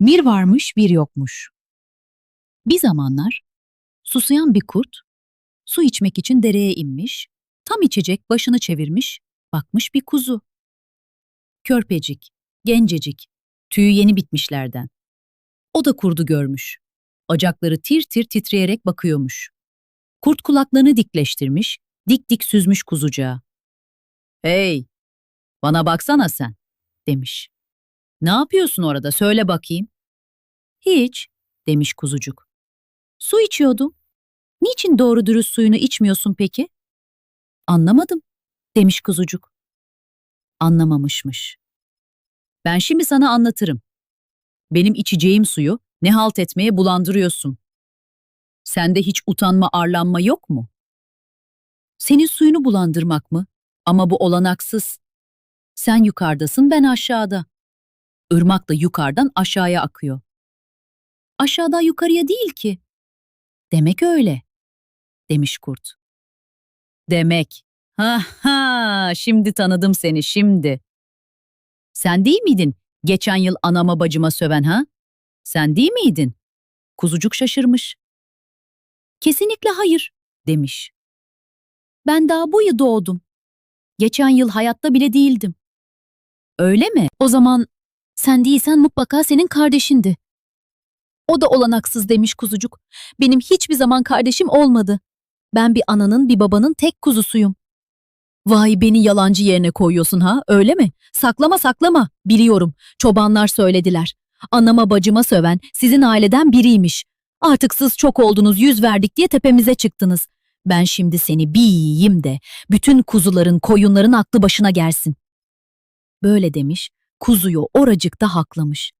Bir varmış bir yokmuş. Bir zamanlar susayan bir kurt su içmek için dereye inmiş, tam içecek başını çevirmiş, bakmış bir kuzu. Körpecik, gencecik, tüyü yeni bitmişlerden. O da kurdu görmüş. Bacakları tir tir titreyerek bakıyormuş. Kurt kulaklarını dikleştirmiş, dik dik süzmüş kuzucağa. Hey, bana baksana sen, demiş. Ne yapıyorsun orada söyle bakayım. Hiç, demiş kuzucuk. Su içiyordum. Niçin doğru dürüst suyunu içmiyorsun peki? Anlamadım, demiş kuzucuk. Anlamamışmış. Ben şimdi sana anlatırım. Benim içeceğim suyu ne halt etmeye bulandırıyorsun. Sende hiç utanma arlanma yok mu? Senin suyunu bulandırmak mı? Ama bu olanaksız. Sen yukarıdasın ben aşağıda. Irmak da yukarıdan aşağıya akıyor. Aşağıdan yukarıya değil ki. Demek öyle, demiş kurt. Demek. Ha ha, şimdi tanıdım seni şimdi. Sen değil miydin geçen yıl anama bacıma söven ha? Sen değil miydin? Kuzucuk şaşırmış. Kesinlikle hayır, demiş. Ben daha bu yıl doğdum. Geçen yıl hayatta bile değildim. Öyle mi? O zaman sen değilsen mutlaka senin kardeşindi. O da olanaksız demiş kuzucuk. Benim hiçbir zaman kardeşim olmadı. Ben bir ananın bir babanın tek kuzusuyum. Vay beni yalancı yerine koyuyorsun ha öyle mi? Saklama saklama. Biliyorum. Çobanlar söylediler. Anama bacıma söven sizin aileden biriymiş. Artık siz çok oldunuz yüz verdik diye tepemize çıktınız. Ben şimdi seni bir yiyeyim de bütün kuzuların koyunların aklı başına gelsin. Böyle demiş, kuzuyu oracıkta haklamış.